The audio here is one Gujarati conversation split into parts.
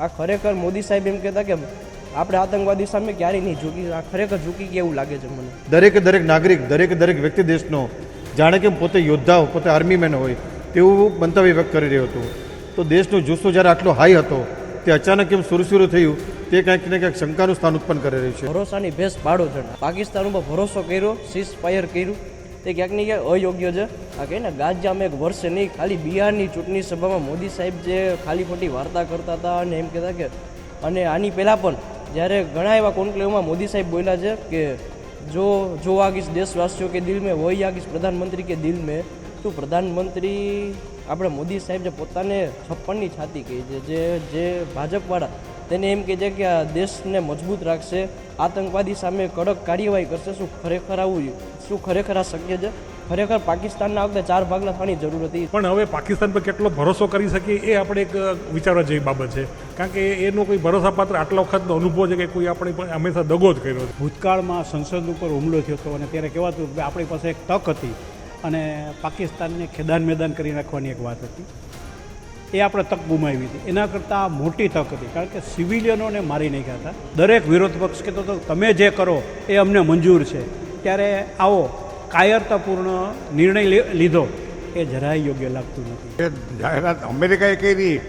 આ ખરેખર મોદી સાહેબ એમ કહેતા કે આપણે આતંકવાદી સામે ક્યારેય નહીં ઝૂકી. આ ખરેખર ઝૂકી ગયા એવું લાગે છે મને. દરેકે દરેક નાગરિક દરેકે દરેક વ્યક્તિ દેશનો જાણે કે પોતે યોદ્ધા પોતે આર્મી મેન હોય તેવું મંતવ્ય વ્યક્ત કરી રહ્યો હતો. તો દેશનો જુસ્સો જ્યારે આટલો હાઈ હતો તે અચાનક એમ સુરસુરું થયું તે કંઈક ને કંઈક શંકાનું સ્થાન ઉત્પન્ન કરી રહ્યું છે. ભરોસાની ભેસ પાડો છે. પાકિસ્તાન ઉપર ભરોસો કર્યો સીઝ ફાયર કર્યું. તે ક્યાંક ને ક્યાંક અયોગ્ય છે. આ કહે ને ગાજામાં એક વર્ષે નહીં, ખાલી બિહારની ચૂંટણી સભામાં મોદી સાહેબ જે ખાલી ખોટી વાર્તા કરતા હતા અને એમ કહેતા કે, અને આની પહેલાં પણ જ્યારે ઘણા એવા કોન્ક્લેવમાં મોદી સાહેબ બોલ્યા છે કે, જો જો આગીશ દેશવાસીઓ કે દિલ મેં, વહી આગીશ પ્રધાનમંત્રી કે દિલ મેં, તો પ્રધાનમંત્રી આપણે મોદી સાહેબ જે પોતાને છપ્પનની છાતી કહી છે, જે જે ભાજપવાળા તેને એમ કહે છે કે આ દેશને મજબૂત રાખશે આતંકવાદી સામે કડક કાર્યવાહી કરશે શું ખરેખર આવું શું ખરેખર આ શક્ય છે? ખરેખર પાકિસ્તાનના વખતે ચાર ભાગલા થવાની જરૂર હતી. પણ હવે પાકિસ્તાન પર કેટલો ભરોસો કરી શકીએ એ આપણે એક વિચારવા જેવી બાબત છે. કારણ કે એનો કોઈ ભરોસાપાત્ર આટલા વખતનો અનુભવ છે કે કોઈ આપણે પણ હંમેશા દગો જ કર્યો છે. ભૂતકાળમાં સંસદ ઉપર હુમલો થયો હતો અને ત્યારે કહેવાતું કે આપણી પાસે એક તક હતી અને પાકિસ્તાનને ખેદાન મેદાન કરી નાખવાની એક વાત હતી. એ આપણે તક ગુમાવી હતી. એના કરતાં આ મોટી તક હતી. કારણ કે સિવિલિયનોને મારી નાખ્યા હતા. દરેક વિરોધ પક્ષ કહેતો હતો તમે જે કરો એ અમને મંજૂર છે. ત્યારે આવો કાયરતાપૂર્ણ નિર્ણય લે- લીધો. એ જરાય યોગ્ય લાગતું નથી. એ જાહેરાત અમેરિકાએ કરી.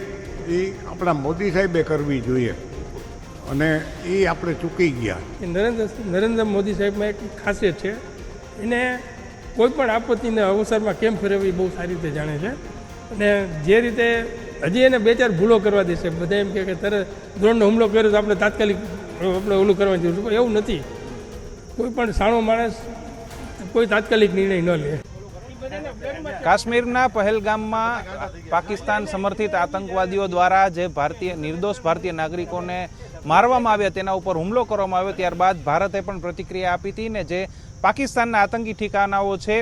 એ આપણા મોદી સાહેબે કરવી જોઈએ. અને એ આપણે ચૂકી ગયા. એ નરેન્દ્ર નરેન્દ્ર મોદી સાહેબમાં એક ખાસિયત છે. એને કોઈ પણ આપત્તિને અવસરમાં કેમ ફેરવવી બહુ સારી રીતે જાણે છે. અને જે રીતે હજી એને બે ચાર ભૂલો કરવા દેશે. બધા એમ કે તરત દ્રોણનો હુમલો કર્યો તો આપણે તાત્કાલિક આપણે ઓલું કરવાની જરૂર એવું નથી. કોઈ પણ સાણો માણસ કોઈ તાત્કાલિક નિર્ણય ન લે. કાશ્મીરના પહેલગામમાં પાકિસ્તાન સમર્થિત આતંકવાદીઓ દ્વારા જે ભારતીય, નિર્દોષ ભારતીય નાગરિકોને મારવામાં આવ્યા તેના ઉપર હુમલો કરવામાં આવ્યો, ત્યારબાદ ભારતે પણ પ્રતિક્રિયા આપી હતી ને જે પાકિસ્તાનના આતંકી ઠિકાનાઓ છે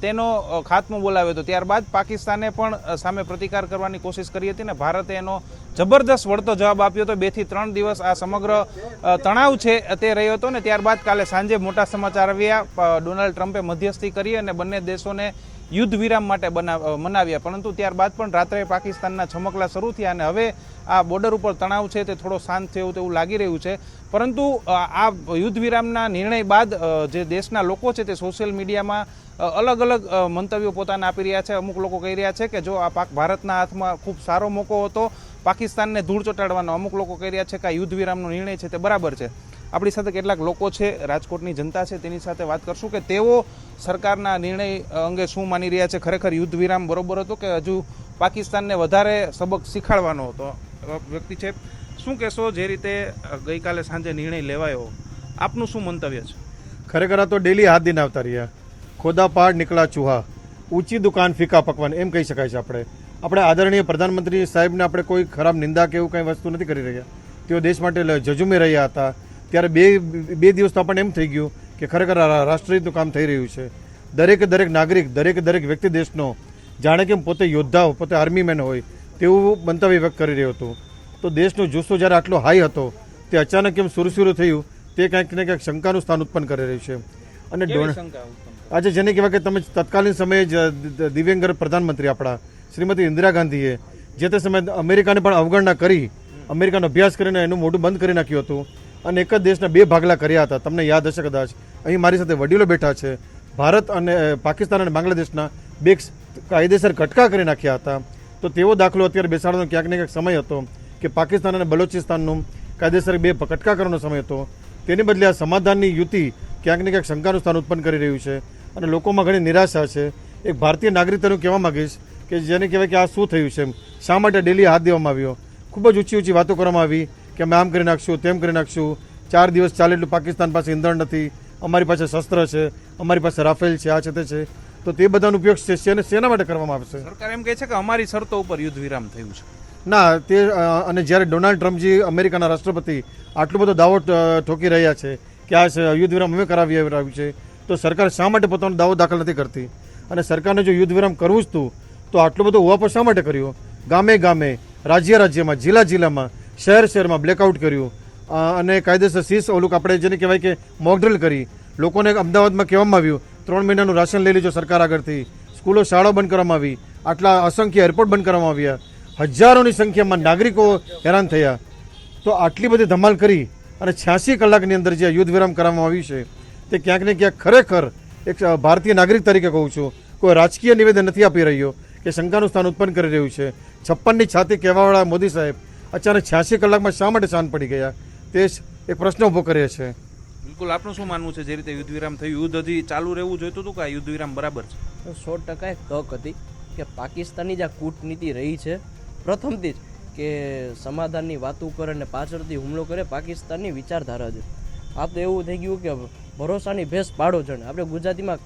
તેનો ખાતમો બોલાવ્યો હતો. ત્યારબાદ પાકિસ્તાને પણ સામે પ્રતિકાર કરવાની કોશિશ કરી હતી ને ભારતે એનો જબરદસ્ત વળતો જવાબ આપ્યો હતો. બેથી ત્રણ દિવસ આ સમગ્ર તણાવ છે તે રહ્યો હતો ને ત્યારબાદ કાલે સાંજે મોટા સમાચાર આવ્યા. ડોનાલ્ડ ટ્રમ્પે મધ્યસ્થી કરી અને બંને દેશોને યુદ્ધ વિરામ માટે બનાવ મનાવ્યા. પરંતુ ત્યારબાદ પણ રાત્રે પાકિસ્તાનના છમકલા શરૂ થયા અને હવે આ બોર્ડર ઉપર તણાવ છે, તે થોડો શાંત થયો તેવું લાગી રહ્યું છે. પરંતુ આ યુદ્ધ વિરામના નિર્ણય બાદ જે દેશના લોકો છે, તે સોશિયલ મીડિયામાં અલગ અલગ મંતવ્યો પોતાને આપી રહ્યા છે. અમુક લોકો કહી રહ્યા છે કે જો આ પાક ભારતના હાથમાં ખૂબ સારો મોકો હતો, પાકિસ્તાનને ધૂળ ચોટાડવાનો. અમુક લોકો કહી રહ્યા છે કે આ યુદ્ધ વિરામનો નિર્ણય છે તે બરાબર છે. આપણી સાથે કેટલાક લોકો છે, રાજકોટની જનતા છે, તેની સાથે વાત કરશું કે તેઓ સરકારના નિર્ણય અંગે શું માની રહ્યા છે? ખરેખર યુદ્ધ વિરામ બરોબર હતો કે હજુ પાકિસ્તાનને વધારે સબક શીખવાડવાનો હતો? વ્યક્તિ છે. શું કહેશો જે રીતે ગઈકાલે સાંજે નિર્ણય લેવાયો? આપનું શું મંતવ્ય છે? ખરેખર આ તો ડેલી હાથ દિન આવતા રહ્યા. ખોદા પહાડ નીકળા ચૂહા. ઊંચી દુકાન ફીકા પકવાન એમ કહી શકાય છે આપણે. આપણે આદરણીય પ્રધાનમંત્રી સાહેબને આપણે કોઈ ખરાબ નિંદા કે એવું કંઈ વસ્તુ નથી કરી રહ્યા. તેઓ દેશ માટે જજુમી રહ્યા હતા. ત્યારે બે બે દિવસ તો આપણને એમ થઈ ગયું કે ખરેખર રાષ્ટ્રહિતનું કામ થઈ રહ્યું છે. દરેકે દરેક નાગરિક દરેકે દરેક વ્યક્તિ દેશનો જાણે કે પોતે યોદ્ધા પોતે આર્મી મેન હોય તેવું મંતવ્ય વ્યક્ત કરી રહ્યો હતો. તો દેશનો જુસ્સો જ્યારે આટલો હાઈ હતો તે અચાનક કેમ સુરસુરું થયું તે કંઈક ને કંઈક શંકાનું સ્થાન ઉત્પન્ન કરી રહ્યું છે. અને આજે જેને કહેવાય કે તમે તત્કાલીન સમયે જ દ- દ- દિવ્યાંગ પ્રધાનમંત્રી આપણા શ્રીમતી ઇન્દિરા ગાંધીએ જે તે સમયે અમેરિકાને પણ અવગણના કરી, અમેરિકાનો અભ્યાસ કરીને એનું મોઢું બંધ કરી નાખ્યું હતું અને એક જ દેશના બે ભાગલા કર્યા હતા. તમને યાદ હશે કદાચ. અહીં મારી સાથે વડીલો બેઠા છે. ભારત અને પાકિસ્તાન અને બાંગ્લાદેશના બે કાયદેસર કટકા કરી નાખ્યા હતા. તો તેવો દાખલો અત્યારે બેસાડવાનો ક્યાંક ને ક્યાંક સમય હતો કે પાકિસ્તાન અને બલોચિસ્તાનનું કાયદેસર બે કટકા કરવાનો સમય હતો. તેની બદલે આ સમાધાનની યુતિ ક્યાંક ને ક્યાંક શંકાનું સ્થાન ઉત્પન્ન કરી રહ્યું છે. અને લોકોમાં ઘણી નિરાશા છે. એક ભારતીય નાગરિક તરીકે કહેવા માંગીશ કે જેને કહેવાય કે આ શું થયું છે એમ. શા માટે ડેલી હાથ દેવામાં આવ્યો? ખૂબ જ ઊંચી ઊંચી વાતો કરવામાં આવી કે અમે આમ કરી નાખશું તેમ કરી નાખશું. ચાર દિવસ ચાલે એટલું પાકિસ્તાન પાસે ઈંધણ નથી. અમારી પાસે શસ્ત્ર છે અમારી પાસે રાફેલ છે આ છે તે છે. તો તે બધાનો ઉપયોગ છે શેને- શેના માટે કરવામાં આવશે. સરકાર એમ કહે છે કે અમારી શરતો ઉપર યુદ્ધ વિરામ થયું છે. ના તે અને જ્યારે ડોનાલ્ડ ટ્રમ્પજી અમેરિકાના રાષ્ટ્રપતિ આટલો બધો દાવો ઠોકી રહ્યા છે કે આ યુદ્ધ વિરામ અમે કરાવી આવ્યું છે તો સરકાર શા માટે પોતાનો દાવો દાખલ નથી કરતી? અને સરકારને જો યુદ્ધ વિરામ કરવું જ હતું તો આટલો બધો ઉહાપો શા માટે કર્યો? ગામે ગામે, રાજ્ય રાજ્યમાં, જિલ્લા જિલ્લામાં, શહેર શહેરમાં બ્લેકઆઉટ કર્યું. અને કાયદેસર શીશ ઓલું આપણે જેને કહેવાય કે મોકડ્રિલ કરી. લોકોને અમદાવાદમાં કહેવામાં આવ્યું, ત્રણ મહિનાનું રાશન લઈ લીધું સરકાર આગળથી. સ્કૂલો, શાળાઓ બંધ કરવામાં આવી. આટલા અસંખ્ય એરપોર્ટ બંધ કરવામાં આવ્યા. હજારોની સંખ્યામાં નાગરિકો હેરાન થયા. તો આટલી બધી ધમાલ કરી અને છ્યાસી કલાકની અંદર જે યુદ્ધ વિરામ કરવામાં આવ્યું છે તે ક્યાંક ને ક્યાંક ખરેખર એક ભારતીય નાગરિક તરીકે કહું છું કોઈ રાજકીય નિવેદન નથી આપી રહ્યો કે શંકાનું સ્થાન ઉત્પન્ન કરી રહ્યું છે. છપ્પનની છાતી કહેવાવાળા મોદી સાહેબ અચાનક છ્યાસી કલાકમાં શા માટે શાંત પડી ગયા? તે જ એક પ્રશ્ન ઊભો કરે છે. બિલકુલ આપનું શું માનવું છે? જે રીતે યુદ્ધ વિરામ થયું યુદ્ધ હજી ચાલુ રહેવું જોઈતું હતું કે યુદ્ધ વિરામ બરાબર છે? સો ટકા એક તક હતી કે પાકિસ્તાનની જે આ કૂટનીતિ રહી છે. પ્રથમથી જ કે સમાધાનની વાતો કરે અને પાછળથી હુમલો કરે પાકિસ્તાનની વિચારધારા છે આ તો એવું થઈ ગયું કે ભરોસાની ભેસ પાડો જણ. આપણે ગુજરાતીમાં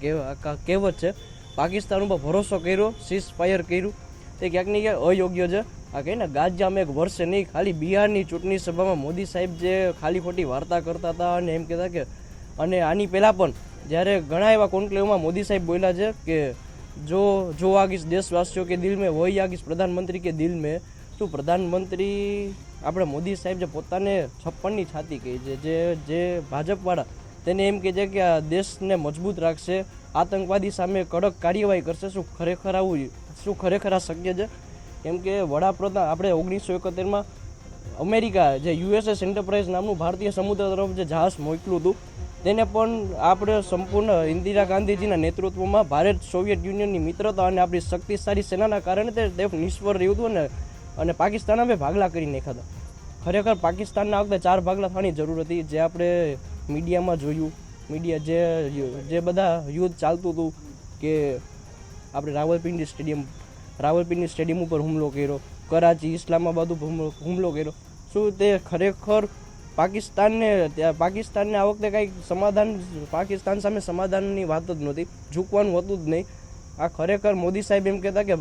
કહેવત છે, પાકિસ્તાન ઉપર ભરોસો કર્યો સીઝ ફાયર કર્યું. તે ક્યાંક ને ક્યાંક અયોગ્ય છે. આ કહીને ગાજામાં એક વર્ષે નહીં, ખાલી બિહારની ચૂંટણી સભામાં મોદી સાહેબ જે ખાલી ખોટી વાર્તા કરતા હતા અને એમ કહેતા કે, અને આની પહેલાં પણ જ્યારે ઘણા એવા કોન્ક્લેવમાં મોદી સાહેબ બોલ્યા છે કે, જો જો આગીશ દેશવાસીઓ કે દિલ મેં વહી આગીશ પ્રધાનમંત્રી કે દિલ મેં. તું પ્રધાનમંત્રી આપણે મોદી સાહેબ જે પોતાને છપ્પનની છાતી કહી છે, જે જે ભાજપવાળા તેને એમ કહે છે કે આ દેશને મજબૂત રાખશે, આતંકવાદી સામે કડક કાર્યવાહી કરશે, શું ખરેખર આવું શું ખરેખર આ શક્ય છે? કેમ કે વડાપ્રધાન, આપણે ઓગણીસો એકોતેરમાં અમેરિકા જે યુએસએસ એન્ટરપ્રાઇઝ નામનું ભારતીય સમુદ્ર તરફ જે જહાજ મોકલું હતું, તેને પણ આપણે સંપૂર્ણ ઇન્દિરા ગાંધીજીના નેતૃત્વમાં ભારત સોવિયત યુનિયનની મિત્રતા અને આપણી શક્તિશાળી સેનાના કારણે તે દેશ નિષ્ફળ રહ્યું હતું અને પાકિસ્તાન અમે ભાગલા કરી નાખ્યા હતા. ખરેખર પાકિસ્તાનના વખતે ચાર ભાગલા થવાની જરૂર હતી. જે આપણે મીડિયામાં જોયું, મીડિયા જે જે બધા યુદ્ધ ચાલતું હતું કે આપણે રાવલપિંડી સ્ટેડિયમ રાવલપિંડી સ્ટેડિયમ ઉપર હુમલો કર્યો, કરાચી, ઇસ્લામાબાદ ઉપર હુમલો કર્યો. શું તે ખરેખર પાકિસ્તાનને ત્યાં પાકિસ્તાનને આ વખતે કાંઈક સમાધાન, પાકિસ્તાન સામે સમાધાનની વાત જ નહોતી. ઝૂકવાનું હતું જ નહીં. આ ખરેખર મોદી સાહેબ એમ કહેતા કે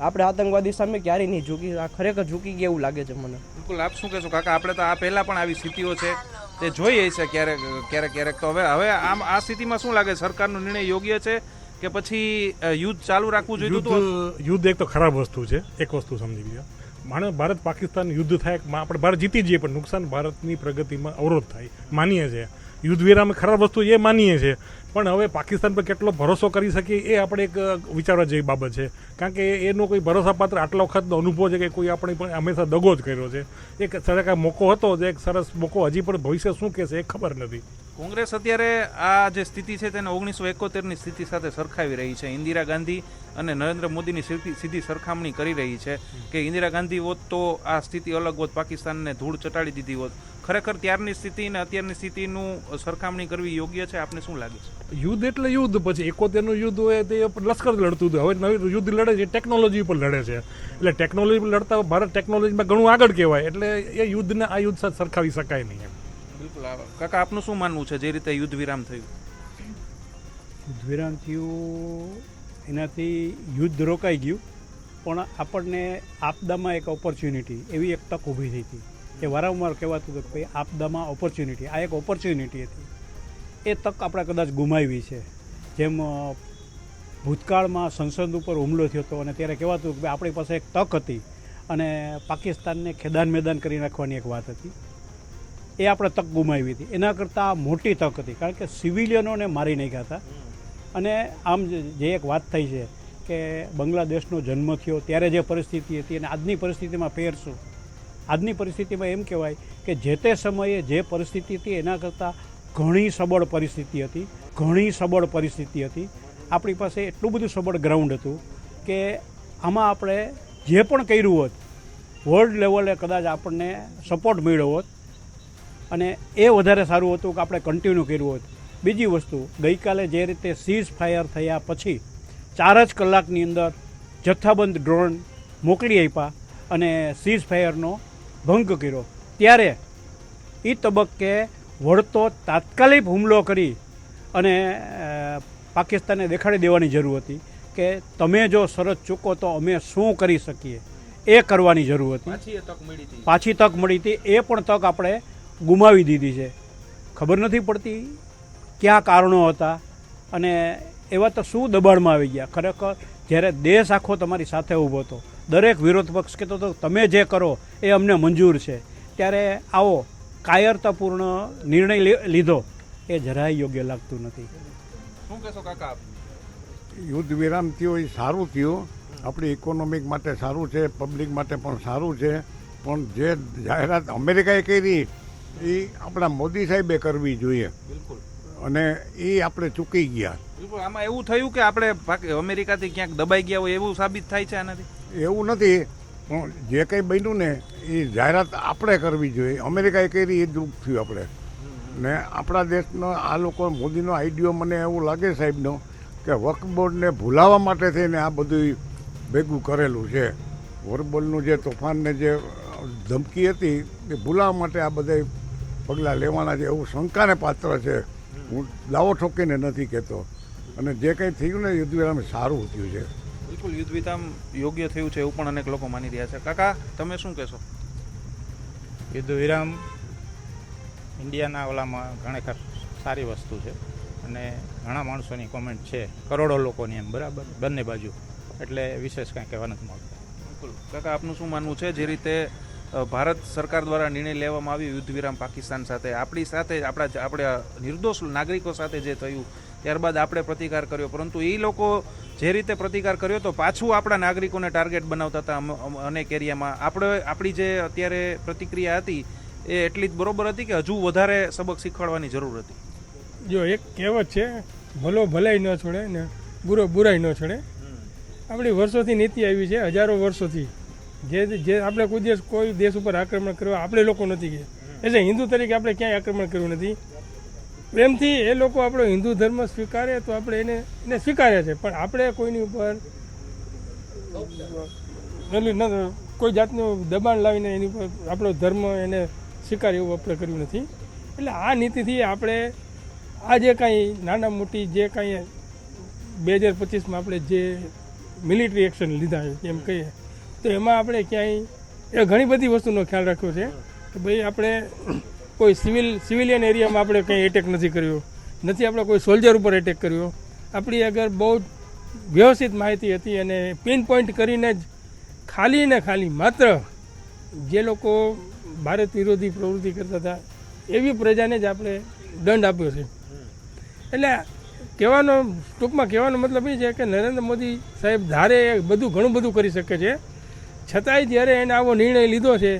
આપણે આતંકવાદી સામે ક્યારેય નહીં ઝૂકી, આ ખરેખર ઝૂકી ગયા એવું લાગે છે મને. બિલકુલ, આપ શું કહેશો? કાકા, આપણે તો આ પહેલાં પણ આવી સ્થિતિઓ છે, તે જોઈએ છે ક્યારેક ક્યારેક ક્યારેક તો. હવે હવે આમ આ સ્થિતિમાં શું લાગે? સરકારનો નિર્ણય યોગ્ય છે? કે પછી યુદ્ધ ચાલુ રાખવું જોઈએ હતું યુદ્ધ એક તો ખરાબ વસ્તુ છે, એક વસ્તુ સમજી લ્યો. માણે ભારત પાકિસ્તાન યુદ્ધ થાય આપણે ભારત જીતી જઈએ, પણ નુકસાન ભારતની પ્રગતિમાં અવરોધ થાય. માનીએ છીએ. યુદ્ધ વિરામ ખરાબ વસ્તુ એ માનીએ છીએ. પણ હવે પાકિસ્તાન પર કેટલો ભરોસો કરી શકીએ, એ આપણે એક વિચારવા જેવી બાબત છે. કારણ કે એનો કોઈ ભરોસાપાત્ર આટલા વખતનો અનુભવ છે કે કોઈ આપણે પણ હંમેશા દગો જ કર્યો છે. એક સરસ મોકો હતો, જે એક સરસ મોકો હજી પણ ભવિષ્ય શું કહેશે એ ખબર નથી. કોંગ્રેસ અત્યારે આ જે સ્થિતિ છે તેને ઓગણીસો એકોતેરની સ્થિતિ સાથે સરખાવી રહી છે. ઇન્દિરા ગાંધી અને નરેન્દ્ર મોદીની સીધી સરખામણી કરી રહી છે કે ઇન્દિરા ગાંધી હોત તો આ સ્થિતિ અલગ હોત, પાકિસ્તાનને ધૂળ ચટાડી દીધી હોત. ખરેખર ત્યારની સ્થિતિ અને અત્યારની સ્થિતિનું સરખામણી કરવી યોગ્ય છે? આપને શું લાગે છે? યુદ્ધ એટલે યુદ્ધ, પછી એકોતેરનું યુદ્ધ હોય તે લશ્કર લડતું હતું. હવે નવી યુદ્ધ લડે છે, ટેકનોલોજી પર લડે છે. એટલે ટેકનોલોજી પર લડતા ભારત ટેકનોલોજીમાં ઘણું આગળ કહેવાય. એટલે એ યુદ્ધને આ યુદ્ધ સાથે સરખાવી શકાય નહીં એમ. બિલકુલ કાકા, આપનું શું માનવું છે? જે રીતે યુદ્ધ વિરામ થયું? યુદ્ધ વિરામ થયું, એનાથી યુદ્ધ રોકાઈ ગયું, પણ આપણને આપદામાં એક ઓપોર્ચ્યુનિટી એવી એક તક ઊભી થઈ હતી. એ વારંવાર કહેવાતું કે ભાઈ, આપદામાં ઓપોર્ચ્યુનિટી આ એક ઓપોર્ચ્યુનિટી હતી. એ તક આપણે કદાચ ગુમાવી છે. જેમ ભૂતકાળમાં સંસદ ઉપર હુમલો થયો હતો, અને ત્યારે કહેવાતું કે આપણી પાસે એક તક હતી, અને પાકિસ્તાનને ખેદાન મેદાન કરી નાખવાની એક વાત હતી. એ આપણે તક ગુમાવી હતી. એના કરતાં મોટી તક હતી. કારણ કે સિવિલિયનોને મારી નાખ્યા હતા. અને આમ જે એક વાત થઈ છે કે બાંગ્લાદેશનો જન્મ થયો, ત્યારે જે પરિસ્થિતિ હતી અને આજની પરિસ્થિતિમાં ફેર શું? આજની પરિસ્થિતિમાં એમ કહેવાય કે જે તે સમયે જે પરિસ્થિતિ હતી, એના કરતાં ઘણી સબળ પરિસ્થિતિ હતી. ઘણી સબળ પરિસ્થિતિ હતી. આપણી પાસે એટલું બધું સબળ ગ્રાઉન્ડ હતું કે આમાં આપણે જે પણ કર્યું હોત વર્લ્ડ લેવલે કદાચ આપણને સપોર્ટ મળ્યો હોત અને એ વધારે સારું હતું કે આપણે કન્ટિન્યુ કર્યું હોત. બીજી વસ્તુ ગઈકાલે જે રીતે સીઝ ફાયર થયા પછી ચાર જ કલાકની અંદર જથ્થાબંધ ડ્રોન મોકલી આપ્યા અને સીઝ ફાયરનો ભંગ કર્યો. ત્યારે એ તબક્કે વળતો તાત્કાલિક હુમલો કરી અને પાકિસ્તાને દેખાડી દેવાની જરૂર હતી કે તમે જો શરત ચૂકો તો અમે શું કરી શકીએ? એ કરવાની જરૂર હતી. પાછી તક મળી હતી. એ પણ તક આપણે ગુમાવી દીધી છે. ખબર નથી પડતી ક્યાં કારણો હતા અને એવા તો શું દબાણમાં આવી ગયા. ખરેખર જ્યારે દેશ આખો તમારી સાથે ઊભો હતો દરેક વિરોધ પક્ષ કહેતો હતો તમે જે કરો એ અમને મંજૂર છે. ત્યારે આવો કાયરતાપૂર્ણ નિર્ણય લી- લીધો એ જરાય યોગ્ય લાગતું નથી. શું કહેશો કાકા યુદ્ધ વિરામ થયો એ સારું થયું. આપણી ઇકોનોમિક માટે સારું છે પબ્લિક માટે પણ સારું છે. પણ જે જાહેરાત અમેરિકાએ કરી એ આપણા મોદી સાહેબે કરવી જોઈએ. અને એ આપણે ચૂકી ગયા. બિલકુલ. આમાં એવું થયું કે આપણે અમેરિકાથી ક્યાંક દબાઈ ગયા હોય એવું સાબિત થાય છે આનાથી? એવું નથી. પણ જે કંઈ બન્યું ને એ જાહેરાત આપણે કરવી જોઈએ. અમેરિકાએ કરી એ દુઃખ થયું આપણે. ને આપણા દેશનો આ લોકો મોદીનો આઈડિયો મને એવું લાગે સાહેબનો કે વક્ફ બોર્ડને ભૂલાવવા માટે થઈને આ બધું ભેગું કરેલું છે. વોરબોલનું જે તોફાનને જે ધમકી હતી એ ભૂલાવા માટે આ બધા પગલાં લેવાના છે એવું શંકાને પાત્ર છે. હું દાવો ઠોકીને નથી કહેતો. અને જે કંઈ થયું ને યુદ્ધ વિરામ સારું થયું છે. બિલકુલ યુદ્ધ વિરામ યોગ્ય થયું છે એવું પણ અનેક લોકો માની રહ્યા છે. કાકા તમે શું કહેશો? યુદ્ધ વિરામ ઇન્ડિયાના ઓલામાં ખરેખર સારી વસ્તુ છે. અને ઘણા માણસોની કોમેન્ટ છે. કરોડો લોકોની એમ બરાબર? બંને બાજુ. એટલે વિશેષ કાંઈ કહેવા નથી માગતા. બિલકુલ. કાકા આપનું શું માનવું છે? જે રીતે ભારત સરકાર દ્વારા નિર્ણય લેવામાં આવ્યો યુદ્ધ વિરામ પાકિસ્તાન સાથે. આપણી સાથે આપણા આપણે નિર્દોષ નાગરિકો સાથે જે થયું ત્યારબાદ આપણે પ્રતિકાર કર્યો. પરંતુ એ લોકો જે રીતે પ્રતિકાર કર્યો તો પાછું આપણા નાગરિકોને ટાર્ગેટ બનાવતા હતા અનેક એરિયામાં આપણે આપણી જે અત્યારે પ્રતિક્રિયા હતી એ એટલી જ બરોબર હતી કે હજુ વધારે સબક શીખવાડવાની જરૂર હતી. જો એક કહેવત છે ભલો ભલાઈ ન છોડે ને બુરો બુરાઈ ન છોડે. આપણી વર્ષોથી નીતિ આવી છે હજારો વર્ષોથી. જે જે આપણે કોઈ દેશ કોઈ દેશ ઉપર આક્રમણ કરવા આપણે લોકો નથી ગયા એટલે હિન્દુ તરીકે આપણે ક્યાંય આક્રમણ કર્યું નથી. પ્રેમથી એ લોકો આપણો હિન્દુ ધર્મ સ્વીકારે તો આપણે એને એને સ્વીકારે છે. પણ આપણે કોઈની ઉપર કોઈ જાતનું દબાણ લાવીને એની ઉપર આપણો ધર્મ એને સ્વીકારે એવું આપણે કર્યું નથી. એટલે આ નીતિથી આપણે આ જે કાંઈ નાના મોટી જે કાંઈ બે હજાર પચીસમાં આપણે જે મિલિટરી એક્શન લીધા એમ કહીએ તો એમાં આપણે ક્યાંય એ ઘણી બધી વસ્તુનો ખ્યાલ રાખ્યો છે કે ભાઈ આપણે કોઈ સિવિલ, સિવિલિયન એરિયામાં આપણે કંઈ એટેક નથી કર્યો. નથી આપણે કોઈ સોલ્જર ઉપર એટેક કર્યો. આપણી અગર બહુ જ વ્યવસ્થિત માહિતી હતી અને પિન પોઈન્ટ કરીને જ ખાલી ને ખાલી માત્ર જે લોકો ભારત વિરોધી પ્રવૃત્તિ કરતા હતા, એવી પ્રજાને જ આપણે દંડ આપ્યો છે. એટલે કહેવાનો, ટૂંકમાં કહેવાનો મતલબ એ છે કે નરેન્દ્ર મોદી સાહેબ ધારે બધું ઘણું બધું કરી શકે છે. છતાંય જ્યારે એને આવો નિર્ણય લીધો છે,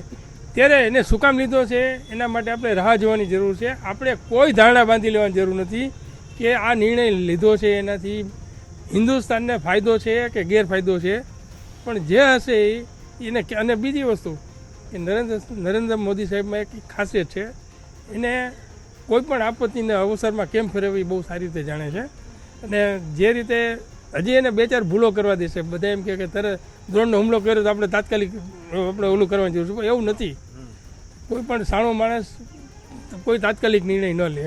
ત્યારે એને શું કામ લીધો છે, એના માટે આપણે રાહ જોવાની જરૂર છે. આપણે કોઈ ધારણા બાંધી લેવાની જરૂર નથી કે આ નિર્ણય લીધો છે એનાથી હિન્દુસ્તાનને ફાયદો છે કે ગેરફાયદો છે. પણ જે હશે એને અને બીજી વસ્તુ કે નરેન્દ્ર નરેન્દ્ર મોદી સાહેબમાં એક ખાસિયત છે. એને કોઈ પણ આપત્તિને અવસરમાં કેમ ફેરવવી બહુ સારી રીતે જાણે છે. અને જે રીતે હજી એને બે ચાર ભૂલો કરવા દેશે. બધા એમ કે તરત દ્રોણનો હુમલો કર્યો તો આપણે તાત્કાલિક આપણે ઓલું કરવાની જરૂર છે. એવું નથી. કોઈ પણ સાણો માણસ કોઈ તાત્કાલિક નિર્ણય ન લે.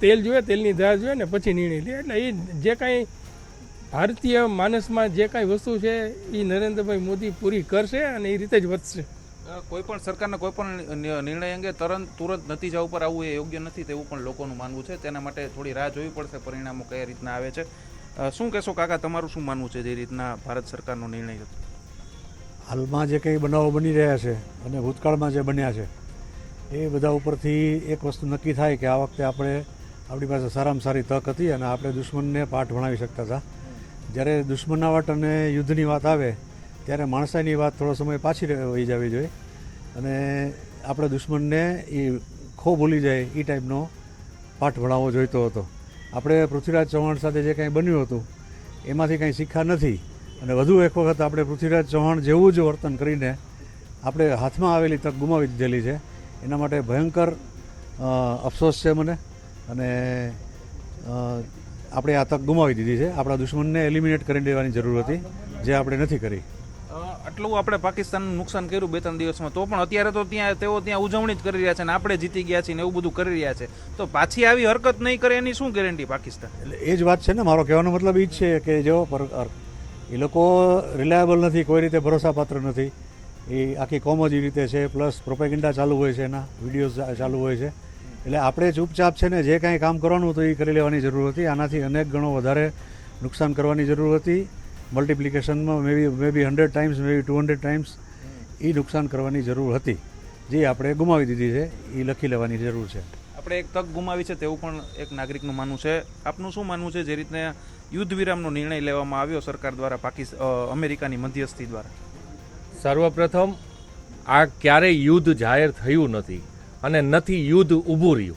તેલ જોઈએ, તેલની ધાર જોઈએ ને પછી નિર્ણય લે. એટલે એ જે કાંઈ ભારતીય માનસમાં જે કાંઈ વસ્તુ છે એ નરેન્દ્રભાઈ મોદી પૂરી કરશે અને એ રીતે જ વધશે. કોઈ પણ સરકારના કોઈ પણ નિર્ણય અંગે તરત તુરંત નતીજા ઉપર આવવું એ યોગ્ય નથી તેવું પણ લોકોનું માનવું છે. તેના માટે થોડી રાહ જોવી પડશે, પરિણામો કઈ રીતના આવે છે. શું કહેશો કાકા, તમારું શું માનવું છે જે રીતના ભારત સરકારનો નિર્ણય હતો? હાલમાં જે કંઈ બનાવો બની રહ્યા છે અને ભૂતકાળમાં જે બન્યા છે, એ બધા ઉપરથી એક વસ્તુ નક્કી થાય કે આ વખતે આપણે આપણી પાસે સારામાં સારી તક હતી અને આપણે દુશ્મનને પાઠ ભણાવી શકતા હતા. જ્યારે દુશ્મનાવટ અને યુદ્ધની વાત આવે, ત્યારે માણસાઈની વાત થોડો સમય પાછી વહી જવી જોઈએ. અને આપણે દુશ્મનને એ ખો ભૂલી જાય એ ટાઈપનો પાઠ ભણાવવો જોઈતો હતો. આપણે પૃથ્વીરાજ ચૌહાણ સાથે જે કંઈ બન્યું હતું, એમાંથી કંઈ શીખા નથી. અને વધુ એક વખત આપણે પૃથ્વીરાજ ચૌહાણ જેવું જ વર્તન કરીને આપણે હાથમાં આવેલી તક ગુમાવી દીધેલી છે. એના માટે ભયંકર અફસોસ છે મને. અને આપણે આ તક ગુમાવી દીધી છે. આપણા દુશ્મનને એલિમિનેટ કરી દેવાની જરૂર હતી, જે આપણે નથી કરી. આટલું આપણે પાકિસ્તાનનું નુકસાન કર્યું બે ત્રણ દિવસમાં, તો પણ અત્યારે તો ત્યાં તેઓ ત્યાં ઉજવણી જ કરી રહ્યા છે અને આપણે જીતી ગયા છીએ ને એવું બધું કરી રહ્યા છે. તો પાછી આવી હરકત નહીં કરે એની શું ગેરંટી પાકિસ્તાન? એટલે એ જ વાત છે ને, મારો કહેવાનો મતલબ એ જ છે કે જો એ લોકો રિલાયબલ નથી, કોઈ રીતે ભરોસાપાત્ર નથી. એ આખી કોમ જ એ રીતે છે પ્લસ પ્રોપેગેન્ડા ચાલુ હોય છે એના વિડીયોઝ ચાલુ હોય છે. એટલે આપણે ચૂપચાપ છે ને, જે કાંઈ કામ કરવાનું હતું એ કરી લેવાની જરૂર હતી. આનાથી અનેક ગણો વધારે નુકસાન કરવાની જરૂર હતી. મલ્ટિપ્લિકેશનમાં may be may be hundred times may be two hundred times એ નુકસાન કરવાની જરૂર હતી. જે આપણે ગુમાવી દીધી છે એ લખી લેવાની જરૂર છે. આપણે એક તક ગુમાવી છે તેવું પણ એક નાગરિકનું માનવું છે. આપનું શું માનવું છે જે રીતના યુદ્ધ વિરામનો નિર્ણય લેવામાં આવ્યો સરકાર દ્વારા પાકિસ્તાન અમેરિકાની મધ્યસ્થી દ્વારા? સર્વપ્રથમ આ ક્યારેય યુદ્ધ જાહેર થયું નથી અને નથી યુદ્ધ ઊભું રહ્યું.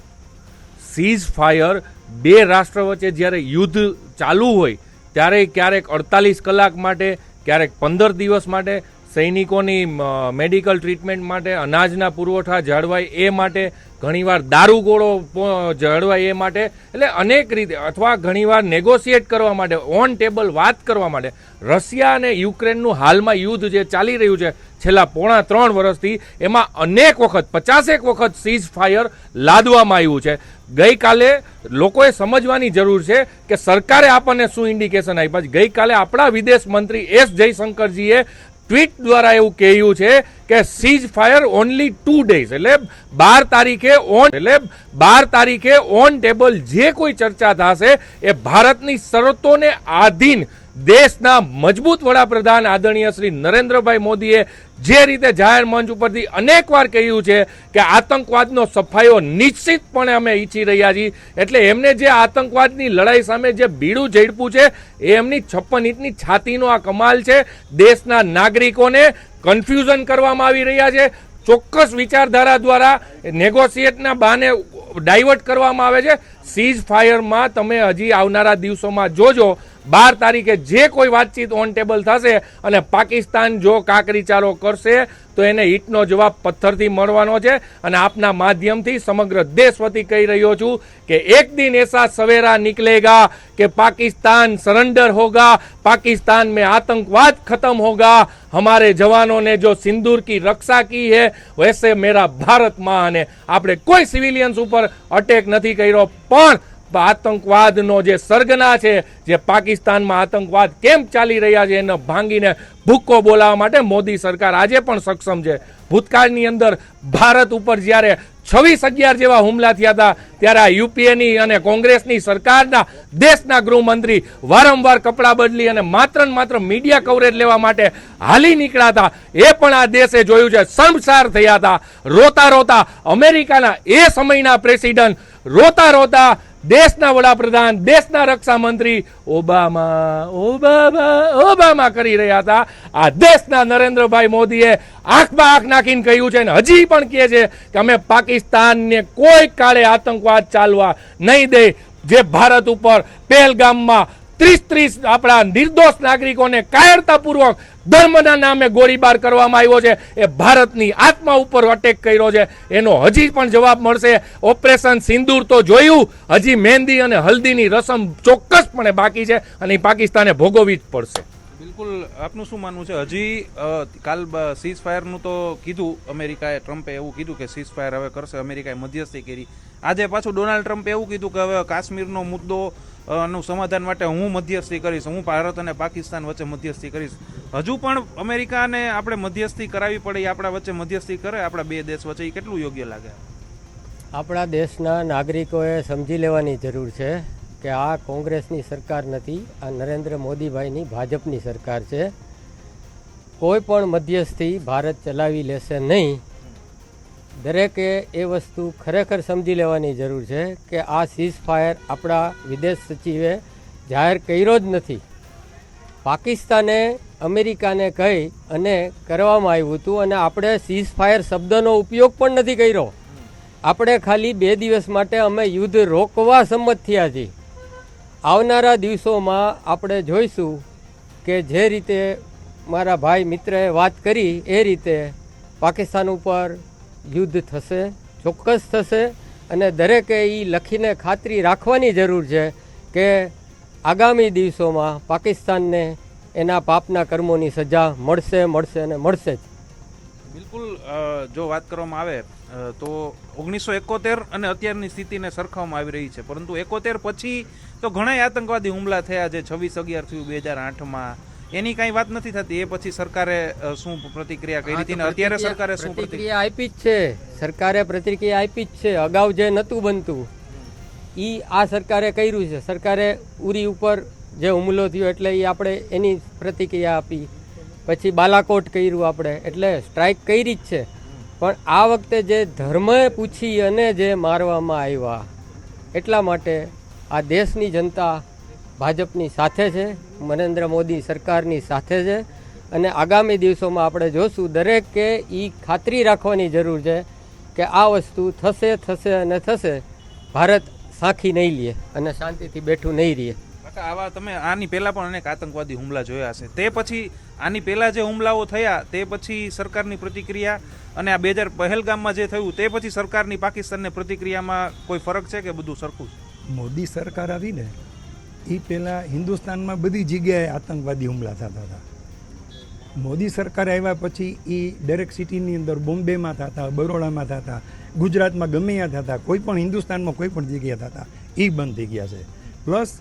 સીઝ ફાયર બે રાષ્ટ્ર વચ્ચે જ્યારે યુદ્ધ ચાલુ હોય ત્યારે ક્યારેક અડતાલીસ કલાક માટે ક્યારેક પંદર દિવસ માટે સૈનિકોની મેડિકલ ટ્રીટમેન્ટ માટે, અનાજના પુરવઠા જળવાય એ માટે, ઘણીવાર દારૂગોળો જળવાય એ માટે, એટલે અનેક રીતે, અથવા ઘણીવાર નેગોશિએટ કરવા માટે, ઓન ટેબલ વાત કરવા માટે, રશિયા અને યુક્રેનનું હાલમાં યુદ્ધ જે ચાલી રહ્યું છે, છેલ્લા પોણા ત્રણ વર્ષથી, એમાં અનેક વખત, પચાસેક વખત સીઝ ફાયર લાદવામાં આવ્યું છે. ગઈકાલે લોકોએ સમજવાની જરૂર છે કે સરકારે આપણને શું ઇન્ડિકેશન આપ્યા છે? ગઈકાલે આપણા વિદેશ મંત્રી એસ જયશંકરજીએ ટ્વીટ દ્વારા એવું કહ્યું છે કે cease fire only two days એટલે બાર તારીખે ઓન એટલે બાર તારીખે ઓન ટેબલ જે કોઈ ચર્ચા થશે, એ ભારતની શરતોને આધીન દેશના મજબૂત વડાપ્રધાન આદરણીય શ્રી નરેન્દ્રભાઈ મોદીએ જે રીતે જાહેર મંચ ઉપરથી અનેકવાર કહ્યું છે કે આતંકવાદનો સફાયો નિશ્ચિતપણે અમે ઈચ્છી રહ્યા છીએ, એટલે એમને જે આતંકવાદની લડાઈ સામે જે બીડું ઝડપું છે, એ એમની છપ્પન ઇંચની છાતીનો આ કમાલ છે. દેશના નાગરિકોને કન્ફ્યુઝન કરવામાં આવી રહ્યા છે. ચોક્કસ વિચારધારા દ્વારા નેગોશિએટના બાને ડાયવર્ટ કરવામાં આવે છે. સીઝ ફાયરમાં તમે હજી આવનારા દિવસોમાં જોજો, બાર તારીખે જે કોઈ વાતચીત ઓન ટેબલ થશે અને પાકિસ્તાન જો કાકરીચારો કરશે, તો એને હિટનો જવાબ પથ્થરથી મળવાનો છે. અને આપના માધ્યમથી સમગ્ર દેશ વતી કહી રહ્યો છું કે એક દિન એસા સવેરા નીકળેગા કે પાકિસ્તાન સરન્ડર હોગા, પાકિસ્તાન મેં આતંકવાદ ખતમ હોગા. हमारे જવાનોને જો સિંદૂર કી રક્ષા કી की વૈસે મેરા ભારતમાં અને આપણે કોઈ સિવિલિયન્સ ઉપર અટેક નથી કર્યો. પણ આતંકવાદનો જે સર્ગના છે, જે પાકિસ્તાનમાં આતંકવાદ કેમ ચાલી રહ્યા છે, એને ભાંગીને ભૂક્કો બોલાવવા માટે મોદી સરકાર આજે પણ સક્ષમ છે. ભૂતકાળની અંદર ભારત ઉપર જ્યારે છવ્વીસ અગિયાર જેવા હુમલા થયા હતા. ત્યારે આ યુપીએની અને કોંગ્રેસની સરકારના દેશના ગૃહમંત્રી વારંવાર કપડાં બદલી અને માત્ર ને માત્ર મીડિયા કવરેજ લેવા માટે હાલી નીકળ્યા હતા. એ પણ આ દેશે જોયું છે. શર્મસાર થયા હતા. રોતા રોતા અમેરિકાના એ સમયના પ્રેસિડન્ટ રોતા રોતા દેશના વડાપ્રધાન, દેશના રક્ષા મંત્રી ઓબામા ઓબામા ઓબામા કરી રહ્યા હતા. આ દેશના નરેન્દ્રભાઈ મોદીએ આંખમાં આંખ નાખીને કહ્યું છે અને હજી પણ કહે છે કે અમે પાકિસ્તાનને કોઈ કાળે આતંકવાદ ચાલવા નહીં દે. જે ભારત ઉપર પહેલગામમાં ત્રીસ ત્રીસ આપણા નિર્દોષ નાગરિકોને કાયરતાપૂર્વક ધર્મના નામે ગોળીબાર કરવામાં આવ્યો છે. એ ભારતની આત્મા ઉપર અટેક કર્યો છે. એનો હજી પણ જવાબ મળશે. ઓપરેશન સિંદૂર તો જોયું. હજી મહેંદી અને હલ્દીની રસમ ચોક્કસપણે બાકી છે અને પાકિસ્તાને ભોગવવી જ પડશે. બિલકુલ આપનું શું માનવું છે? હજી કાલ સીઝ ફાયરનું તો કીધું અમેરિકાએ ટ્રમ્પે એવું કીધું કે સીઝ ફાયર હવે કરશે. અમેરિકાએ મધ્યસ્થી કરી. આજે પાછું ડોનાલ્ડ ટ્રમ્પે એવું કીધું કે હવે કાશ્મીરનો મુદ્દો નું સમાધાન માટે હું મધ્યસ્થી કરીશ, હું ભારત અને પાકિસ્તાન વચ્ચે મધ્યસ્થી કરીશ. હજુ પણ અમેરિકાને આપણે મધ્યસ્થી કરાવી પડે, એ આપણા વચ્ચે મધ્યસ્થી કરે, આપણા બે દેશ વચ્ચે, એ કેટલું યોગ્ય લાગે? આપણા દેશના નાગરિકોએ સમજી લેવાની જરૂર છે કે આ કોંગ્રેસની સરકાર નથી, આ નરેન્દ્ર મોદીભાઈની ભાજપની સરકાર છે. કોઈ પણ મધ્યસ્થી ભારત ચલાવી લેશે નહીં દરેકે એ વસ્તુ ખરેખર સમજી લેવાની જરૂર છે કે આ સીઝ ફાયર આપણા વિદેશ સચિવે જાહેર કર્યો જ નથી. પાકિસ્તાને અમેરિકાને કહી અને કરવામાં આવ્યું હતું અને આપણે સીઝ ફાયર શબ્દનો ઉપયોગ પણ નથી કર્યો. આપણે ખાલી બે દિવસ માટે અમે યુદ્ધ રોકવા સંમત થયા છીએ. આવનારા દિવસોમાં આપણે જોઈશું કે જે રીતે મારા ભાઈ મિત્રએ વાત કરી એ રીતે પાકિસ્તાન ઉપર યુદ્ધ થશે, ચોક્કસ થશે અને દરેકે એ લખીને ખાતરી રાખવાની જરૂર છે કે આગામી દિવસોમાં પાકિસ્તાનને એના પાપના કર્મોની સજા મળશે મળશે અને મળશે જ. બિલકુલ જો વાત કરવામાં આવે તો ઓગણીસો એકોતેર અને અત્યારની સ્થિતિને સરખાવવામાં આવી રહી છે. પરંતુ એકોતેર પછી તો ઘણા આતંકવાદી હુમલા થયા છે. છવ્વીસ અગિયાર થયું, બે હજાર આઠમાં. એની કાંઈ વાત નથી થતી. એ પછી સરકારે શું પ્રતિક્રિયા કરી હતી અત્યારે સરકારે શું પ્રતિક્રિયા આપી જ છે. સરકારે પ્રતિક્રિયા આપી જ છે. અગાઉ જે નહોતું બનતું એ આ સરકારે કર્યું છે. સરકારે ઉરી ઉપર જે હુમલો થયો એટલે એ આપણે એની પ્રતિક્રિયા આપી. પછી બાલાકોટ કર્યું આપણે. એટલે સ્ટ્રાઇક કરી જ છે. પણ આ વખતે જે ધર્મે પૂછી અને જે મારવામાં આવ્યા એટલા માટે આ દેશની જનતા ભાજપની સાથે છે નરેન્દ્ર મોદી સરકારની સાથે છે અને આગામી દિવસોમાં આપણે જોશું દરેકે એ ખાતરી રાખવાની જરૂર છે કે આ વસ્તુ થશે થશે અને થશે. ભારત સાખી નહીં લે અને શાંતિથી બેઠું નહીં રહે. આવા તમે આની પહેલા પણ અનેક આતંકવાદી હુમલા જોયા હશે. તે પછી આની પહેલા જે હુમલાઓ થયા તે પછી સરકારની પ્રતિક્રિયા અને આ બે હજાર પહેલગામમાં જે થયું તે પછી સરકારની પાકિસ્તાનની પ્રતિક્રિયામાં કોઈ ફરક છે કે બધું સરખું મોદી સરકાર આવીને એ પહેલાં હિન્દુસ્તાનમાં બધી જગ્યાએ આતંકવાદી હુમલા થતા હતા. મોદી સરકાર આવ્યા પછી એ દરેક સિટીની અંદર બોમ્બેમાં થતા, બરોડામાં થતા, ગુજરાતમાં ગમે ત્યાં થતા, કોઈ પણ હિન્દુસ્તાનમાં કોઈ પણ જગ્યાએ થતા એ બંધ થઈ ગયા છે. પ્લસ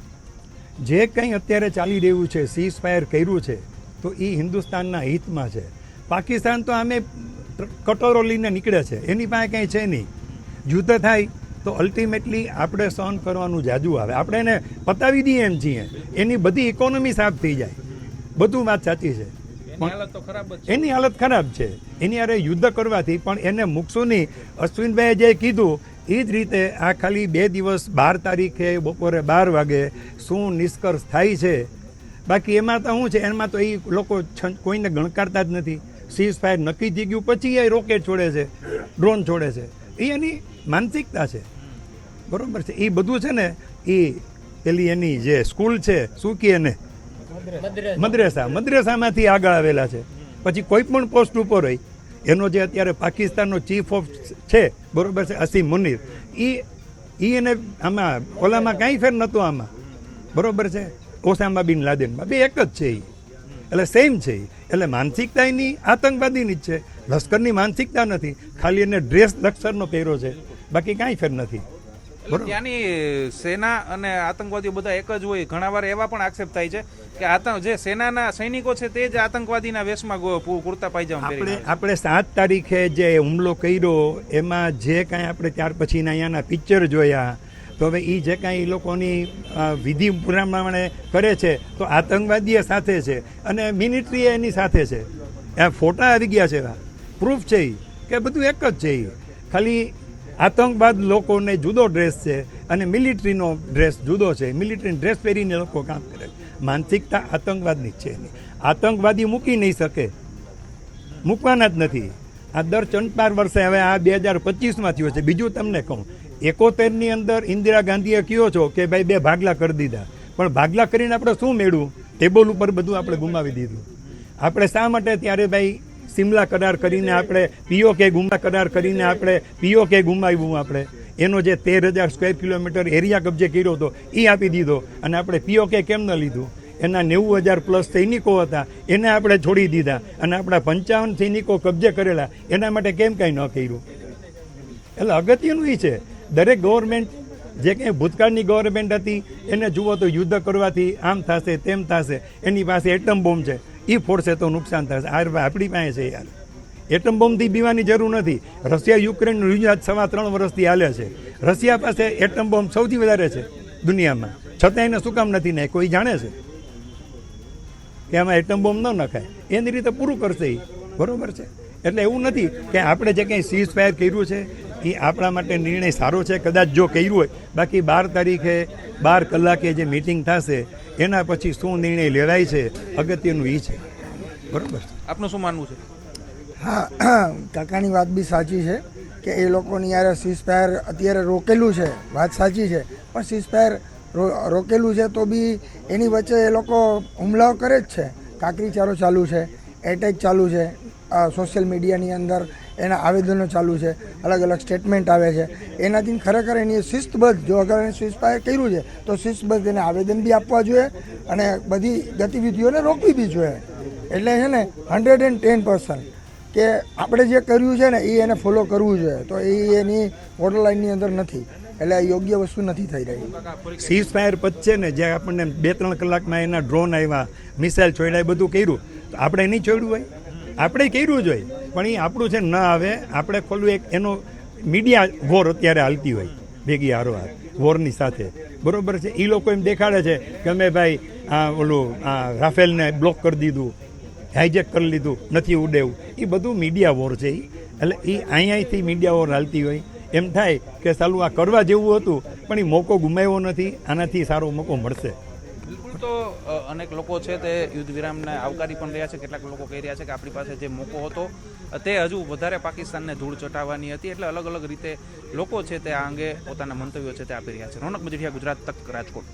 જે કંઈ અત્યારે ચાલી રહ્યું છે સીઝ ફાયર કર્યું છે, તો એ હિન્દુસ્તાનના હિતમાં છે. પાકિસ્તાન તો આમે કટોરો લઈને નીકળે છે. એની પાસે કંઈ છે નહીં. યુદ્ધ થાય તો અલ્ટિમેટલી આપણે સહન કરવાનું જાજુ આવે. આપણે એને પતાવી દઈએ એમ છીએ. એની બધી ઇકોનોમી સાફ થઈ જાય. બધું વાત સાચી છે. એની હાલત ખરાબ છે. એની હાલત ખરાબ છે. એની હારે યુદ્ધ કરવાથી પણ એને મૂકશું નહીં અશ્વિનભાઈએ જે કીધું એ જ રીતે આ ખાલી બે દિવસ બાર તારીખે બપોરે બાર વાગે શું નિષ્કર્ષ થાય છે. બાકી એમાં તો શું છે? એમાં તો એ લોકો છ- કોઈને ગણકારતા જ નથી. સીઝ ફાયર નક્કી થઈ ગયું પછી એ રોકેટ છોડે છે. ડ્રોન છોડે છે. એ એની માનસિકતા છે. બરોબર છે. એ બધું છે ને એ પેલી એની જે સ્કૂલ છે શું કહે એને મદ્રેસા. મદ્રેસામાંથી આગળ આવેલા છે. પછી કોઈ પણ પોસ્ટ ઉપર હોય એનો જે અત્યારે પાકિસ્તાનનો ચીફ ઓફ છે બરોબર છે અસીમ મુનીર એ એ એને આમાં ઓલામાં કાંઈ ફેર નહોતું આમાં. બરોબર છે? ઓસામા બિન લાદેનમાં. બે એક જ છે એ એટલે સેમ છે એ એટલે માનસિકતા એની આતંકવાદીની જ છે. લશ્કરની માનસિકતા નથી. ખાલી એને ડ્રેસ લશ્કરનો પહેર્યો છે. બાકી કાંઈ ફેર નથી. ત્યાંની સેના અને આતંકવાદીઓ બધા એક જ હોય. ઘણા વાર એવા પણ આક્ષેપ થાય છે કે આતંક જે સેનાના સૈનિકો છે તે જ આતંકવાદીના વેશમાં કુર્તા પાયજામા આપણે. આપણે સાત તારીખે જે હુમલો કર્યો એમાં જે કાંઈ આપણે ત્યાર પછીના અહીંયાના પિક્ચર જોયા તો હવે એ જે કાંઈ એ લોકોની વિધિ પ્રમાણે કરે છે તો આતંકવાદીએ સાથે છે અને મિલિટરીએ એની સાથે છે. એ ફોટા આવી ગયા છે પ્રૂફ છે એ કે બધું એક જ છે એ ખાલી આતંકવાદ લોકોને જુદો ડ્રેસ છે અને મિલિટરીનો ડ્રેસ જુદો છે. મિલિટરી ડ્રેસ પહેરીને લોકો કામ કરે માનસિકતા આતંકવાદની છે નહીં. આતંકવાદી મૂકી નહીં શકે. મૂકવાના જ નથી. આ દર ચાર વર્ષે હવે આ બે હજાર પચીસમાં થયો છે. બીજું તમને કહું, એકોતેરની અંદર ઇન્દિરા ગાંધીએ કહ્યો છો કે ભાઈ બે ભાગલા કરી દીધા. પણ ભાગલા કરીને આપણે શું મેળવું? ટેબલ ઉપર બધું આપણે ગુમાવી દીધું. આપણે શા માટે ત્યારે ભાઈ સિમલા કરાર કરીને આપણે પીઓકે ગુમા કરાર કરીને આપણે પીઓકે ગુમાવ્યું આપણે. એનો જે તેર હજાર સ્ક્વેર કિલોમીટર એરિયા કબજે કર્યો હતો એ આપી દીધો. અને આપણે પીઓકે કેમ ન લીધું? એના નેવું હજાર પ્લસ સૈનિકો હતા, એને આપણે છોડી દીધા. અને આપણા પંચાવન સૈનિકો કબજે કરેલા, એના માટે કેમ કાંઈ ન કર્યું? એટલે અગત્યનું એ છે, દરેક ગવર્મેન્ટ જે કંઈ ભૂતકાળની ગવર્મેન્ટ હતી, એને જુઓ તો યુદ્ધ કરવાથી આમ થશે તેમ થશે, એની પાસે એટમ બોમ્બ છે. એ ફોડશે તો નુકસાન થશે આ આપણી પાસે છે યાર. એટમ બોમ્બથી બીવાની જરૂર નથી. રશિયા યુક્રેનનું યુદ્ધ સવા ત્રણ વર્ષથી હાલે છે. રશિયા પાસે એટમ બોમ્બ સૌથી વધારે છે દુનિયામાં. છતાં એને શું કામ નથી ને, કોઈ જાણે છે? કે આમાં એટમ બોમ્બ ન નખાય. એની રીતે પૂરું કરશે એ બરાબર છે? એટલે એવું નથી કે આપણે જે કંઈ સીઝ ફાયર કર્યું છે એ આપણા માટે નિર્ણય સારો છે. કદાચ જો કર્યું હોય બાકી બાર તારીખે બાર કલાકે જે મિટિંગ થશે એના પછી શું નિર્ણય લેવાય છે અગત્યનું એ છે. બરાબર? આપનું શું માનવું છે? હા કાકાની વાત બી સાચી છે કે એ લોકોની યાર સીઝફાયર અત્યારે રોકેલું છે. વાત સાચી છે. પણ સીઝફાયર રોકેલું છે તો બી એની વચ્ચે એ લોકો હુમલાઓ કરે જ છે. કાકરીચારો ચાલુ છે એટેક ચાલુ છે. સોશિયલ મીડિયાની અંદર એના આવેદનો ચાલુ છે, અલગ અલગ સ્ટેટમેન્ટ આવે છે. એનાથી ખરેખર એની શિસ્તબદ્ધ, જો અગર એને સીઝફાયર કર્યું છે, તો શિસ્તબદ્ધ એને આવેદન બી આપવા જોઈએ અને બધી ગતિવિધિઓને રોકવી બી જોઈએ. એટલે છે ને હંડ્રેડ એન્ડ ટેન પર્સન્ટ કે આપણે જે કર્યું છે ને, એ એને ફોલો કરવું જોઈએ. તો એ એની લાઇનની અંદર નથી. એટલે યોગ્ય વસ્તુ નથી થઈ રહી. સીઝ ફાયર પતશે ને, જે આપણને બે ત્રણ કલાકમાં એના ડ્રોન આવ્યા મિસાઇલ છોડ્યા, એ બધું કર્યું. તો આપણે નહીં છોડ્યું હોય? આપણે કર્યું જ હોય, પણ એ આપણું છે ન આવે, આપણે ખોલું એક એનો મીડિયા વોર અત્યારે હાલતી હોય, ભેગી હારોહાર વોરની સાથે. બરોબર છે? એ લોકો એમ દેખાડે છે કે અમે ભાઈ આ ઓલું, આ રાફેલને બ્લોક કરી દીધું હાઈજેક કરી લીધું, નથી ઉડેવું. એ બધું મીડિયા વોર છે એ એટલે એ અહીંયાથી મીડિયા વોર હાલતી હોય. એમ થાય કે સાલું આ કરવા જેવું હતું, પણ એ મોકો ગુમાવ્યો નથી, આનાથી સારો મોકો મળશે. તો અનેક લોકો છે તે યુદ્ધ વિરામને આવકારી પણ રહ્યા છે. કેટલાક લોકો કહી રહ્યા છે કે આપણી પાસે જે મોકો હતો, તે હજુ વધારે પાકિસ્તાનને ધૂળ ચટાવવાની હતી. એટલે અલગ અલગ રીતે લોકો છે તે આ અંગે પોતાના મંતવ્યો છે તે આપી રહ્યા છે. રોનક મજીઠિયા, ગુજરાત તક, રાજકોટ.